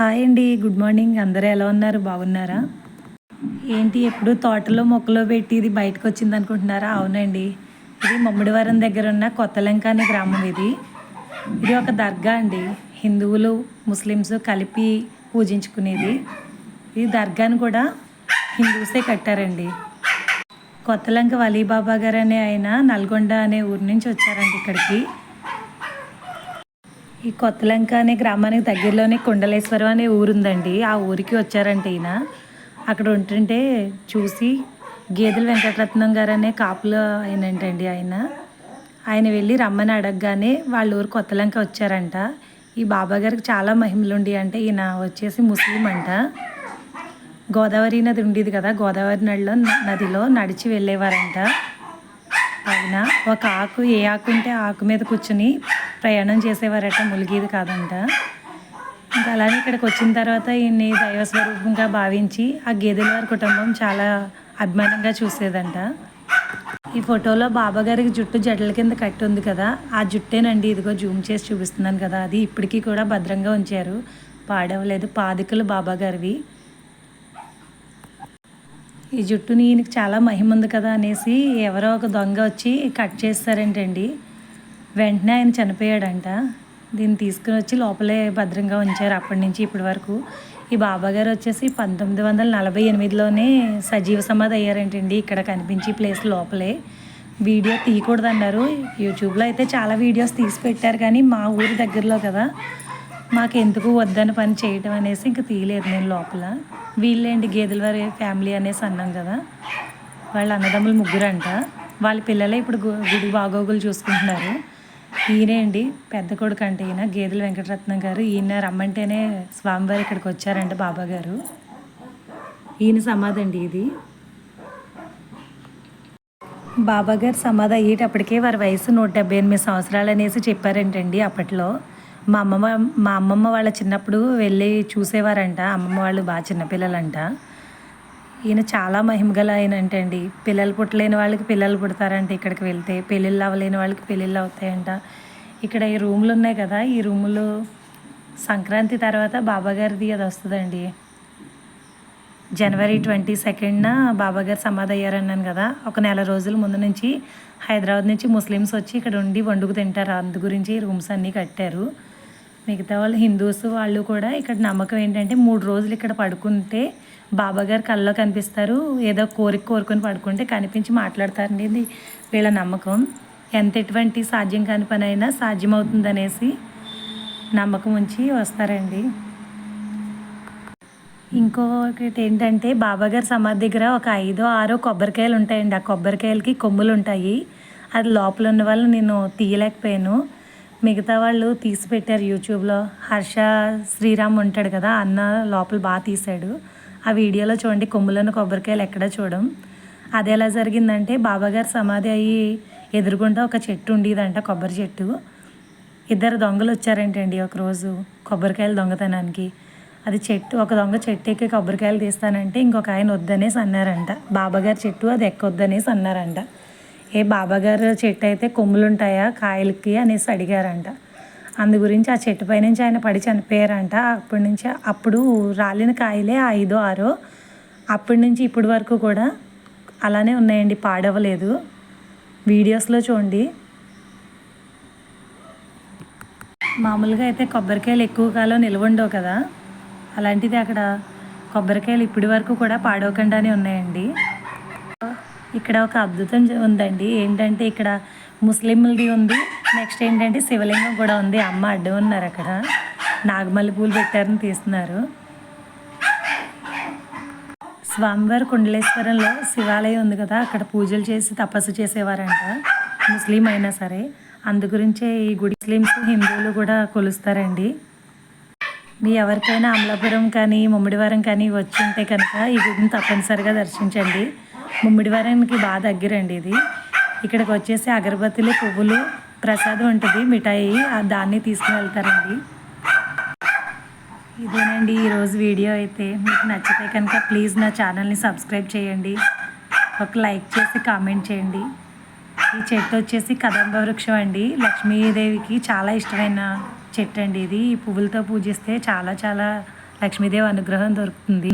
Hi అండి good morning అందరూ ఎలా ఉన్నారు? బాగున్నారా? ఏంటి ఎప్పుడు తోటలో మొక్కలో పెట్టి ఇది బయటకు వచ్చింది అనుకుంటున్నారా? అవునండి. ఇది మమ్మిడివారం దగ్గర ఉన్న కొత్తలంక అనే గ్రామం ఇది. ఇది ఒక దర్గా అండి. హిందువులు ముస్లిమ్స్ కలిపి పూజించుకునేది. ఈ దర్గాను కూడా హిందూసే కట్టారండి. కొత్తలంక వలీబాబా గారు అనే ఆయన నల్గొండ అనే ఊరి నుంచి వచ్చారండి ఇక్కడికి. ఈ కొత్తలంక అనే గ్రామానికి దగ్గరలోనే కుండలేశ్వరం అనే ఊరు ఉందండి ఆ ఊరికి వచ్చారంటే ఈయన. అక్కడ ఉంటుంటే చూసి గేదెల వెంకటరత్నం గారు అనే కాపులు ఆయనంటండి ఆయన. ఆయన వెళ్ళి రమ్మని అడగగానే వాళ్ళ ఊరు కొత్తలంక వచ్చారంట. ఈ బాబా గారికి చాలా మహిమలుండి అంటే ఈయన వచ్చేసి ముస్లిం అంట. గోదావరి నది ఉండేది కదా గోదావరి నదిలో నదిలో నడిచి వెళ్ళేవారంట. ఆయన ఒక ఆకు ఏ ఆకు ఉంటే ఆకు మీద కూర్చుని ప్రయాణం చేసేవారట ములిగేది కాదంట. ఇంకా అలానే ఇక్కడికి వచ్చిన తర్వాత ఈయన్ని దైవ స్వరూపంగా భావించి ఆ గేదెల వారి కుటుంబం చాలా అభిమానంగా చూసేదంట. ఈ ఫోటోలో బాబాగారికి జుట్టు జడల కింద కట్టి ఉంది కదా ఆ జుట్టేనండి ఇదిగో జూమ్ చేసి చూపిస్తున్నాను కదా అది ఇప్పటికీ కూడా భద్రంగా ఉంచారు. పాడవలేదు పాదికలు బాబాగారివి ఈ జుట్టుని ఈయనకి చాలా మహిమ ఉంది కదా అనేసి ఎవరో ఒక దొంగ వచ్చి కట్ చేస్తారంటండి. వెంటనే ఆయన చనిపోయాడంట. దీన్ని తీసుకుని వచ్చి లోపలే భద్రంగా ఉంచారు అప్పటి నుంచి ఇప్పటి వరకు. ఈ బాబా గారు వచ్చేసి పంతొమ్మిది వందల నలభై ఎనిమిదిలోనే సజీవ సమాధి అయ్యారంటండి ఇక్కడ కనిపించి ప్లేస్ లోపలే. వీడియో తీయకూడదు అన్నారు యూట్యూబ్లో అయితే చాలా వీడియోస్ తీసి పెట్టారు కానీ మా ఊరి దగ్గరలో కదా. మాకు ఎందుకు వద్దని పని చేయటం అనేసి ఇంక తీయలేదు నేను లోపల. వీళ్ళేంటి గేదెల వారి ఫ్యామిలీ అనేసి అన్నాం కదా. వాళ్ళ అన్నదమ్ములు ముగ్గురంట. వాళ్ళ పిల్లలే ఇప్పుడు గుడి బాగోగులు చూసుకుంటున్నారు. ఈయనే అండి. పెద్ద కొడుకు అంటే ఈయన గేదెల వెంకటరత్నం గారు. ఈయన రమ్మంటేనే స్వామివారి ఇక్కడికి వచ్చారంట బాబా గారు ఈయన సమాధి అండి ఇది. బాబా గారు సమాధి అయ్యేటప్పటికే వారి వయసు నూట డెబ్బై ఎనిమిది సంవత్సరాలు అనేసి చెప్పారంటండి అప్పట్లో. మా అమ్మమ్మ మా అమ్మమ్మ వాళ్ళ చిన్నప్పుడు వెళ్ళి చూసేవారంట. అమ్మమ్మ వాళ్ళు బాగా చిన్నపిల్లలంట. ఈయన చాలా మహిమగల ఆయన అంటే అండి పిల్లలు పుట్టలేని వాళ్ళకి పిల్లలు పుడతారంట ఇక్కడికి వెళ్తే. పెళ్ళిళ్ళు అవ్వలేని వాళ్ళకి పెళ్ళిళ్ళు అవుతాయంట. ఇక్కడ ఈ రూములు ఉన్నాయి కదా ఈ రూములు సంక్రాంతి తర్వాత బాబాగారిది అది వస్తుందండి. జనవరి ట్వంటీ సెకండ్న బాబాగారు సమాధి అయ్యారన్నాను కదా ఒక నెల రోజుల ముందు నుంచి హైదరాబాద్ నుంచి ముస్లిమ్స్ వచ్చి ఇక్కడ ఉండి వండుకు తింటారు. అందు గురించి రూమ్స్ అన్నీ కట్టారు. మిగతా వాళ్ళు హిందూస్ వాళ్ళు కూడా ఇక్కడ నమ్మకం ఏంటంటే మూడు రోజులు ఇక్కడ పడుకుంటే బాబాగారు కళ్ళలో కనిపిస్తారు. ఏదో కోరిక కోరుకొని పడుకుంటే కనిపించి మాట్లాడతారండి. ఇది వీళ్ళ నమ్మకం. ఎంత ఎటువంటి సాధ్యం కాని పని అయినా సాధ్యమవుతుందనేసి నమ్మకం ఉంచి వస్తారండి. ఇంకొకటి ఏంటంటే బాబాగారి సమాధి దగ్గర ఒక ఐదో ఆరో కొబ్బరికాయలు ఉంటాయండి. ఆ కొబ్బరికాయలకి కొమ్ములు ఉంటాయి అది లోపల ఉన్న వాళ్ళు నేను తీయలేకపోయాను. మిగతా వాళ్ళు తీసి పెట్టారు యూట్యూబ్లో. హర్ష శ్రీరామ్ ఉంటాడు కదా అన్న లోపల బాగా తీశాడు. ఆ వీడియోలో చూడండి కొమ్ములను కొబ్బరికాయలు ఎక్కడ చూడం. అది ఎలా జరిగిందంటే బాబాగారు సమాధి అయ్యి ఎదురుగుండా ఒక చెట్టు ఉండేదంట కొబ్బరి చెట్టు. ఇద్దరు దొంగలు వచ్చారంటండి ఒకరోజు కొబ్బరికాయలు దొంగతనానికి. అది చెట్టు ఒక దొంగ చెట్టు ఎక్కి కొబ్బరికాయలు తీస్తానంటే ఇంకొక ఆయన వద్దనేసి అన్నారంట. బాబాగారి చెట్టు అది ఎక్కొద్దనేసి అన్నారంట. ఏ బాబాగారు చెట్టు అయితే కొమ్ములు ఉంటాయా కాయలకి అనేసి అడిగారంట. అందు గురించి ఆ చెట్టు పై నుంచి ఆయన పడి చనిపోయారంట. అప్పటి నుంచి అప్పుడు రాలిన కాయలే ఐదో ఆరో. అప్పటి నుంచి ఇప్పటి వరకు కూడా అలానే ఉన్నాయండి పాడవలేదు. వీడియోస్లో చూడండి. మామూలుగా అయితే కొబ్బరికాయలు ఎక్కువ కాలం నిల్వ ఉండవు కదా. అలాంటిది అక్కడ కొబ్బరికాయలు ఇప్పటి వరకు కూడా పాడవకుండానే ఉన్నాయండి. ఇక్కడ ఒక అద్భుతం ఉందండి. ఏంటంటే ఇక్కడ ముస్లింలది ఉంది. నెక్స్ట్ ఏంటంటే శివలింగం కూడా ఉంది. అమ్మ అడ్డం ఉన్నారు అక్కడ. నాగమల్లి పూలు పెట్టారని తీస్తున్నారు. స్వామివారి కుండలేశ్వరంలో శివాలయం ఉంది కదా. అక్కడ పూజలు చేసి తపస్సు చేసేవారంట. ముస్లిం అయినా సరే. అందు గురించే ఈ గుడి ముస్లిమ్స్ హిందువులు కూడా కొలుస్తారండి. మీ ఎవరికైనా అమలాపురం కానీ ముమ్మిడివారం కానీ వచ్చి ఉంటే కనుక ఈ గుడిని తప్పనిసరిగా దర్శించండి. ముమ్మిడివారానికి బాగా దగ్గరండి ఇది. ఇక్కడికి వచ్చేసి అగరబత్తులు పువ్వులు ప్రసాదం ఉంటుంది మిఠాయి దాన్ని తీసుకుని వెళ్తారండి. ఇదేనండి ఈరోజు వీడియో అయితే. మీకు నచ్చితే కనుక ప్లీజ్ నా ఛానల్ని సబ్స్క్రైబ్ చేయండి. ఒక లైక్ చేసి కామెంట్ చేయండి. ఈ చెట్టు వచ్చేసి కదంబ వృక్షం అండి. లక్ష్మీదేవికి చాలా ఇష్టమైన చెట్టు అండి ఇది. ఈ పువ్వులతో పూజిస్తే చాలా చాలా లక్ష్మీదేవి అనుగ్రహం దొరుకుతుంది.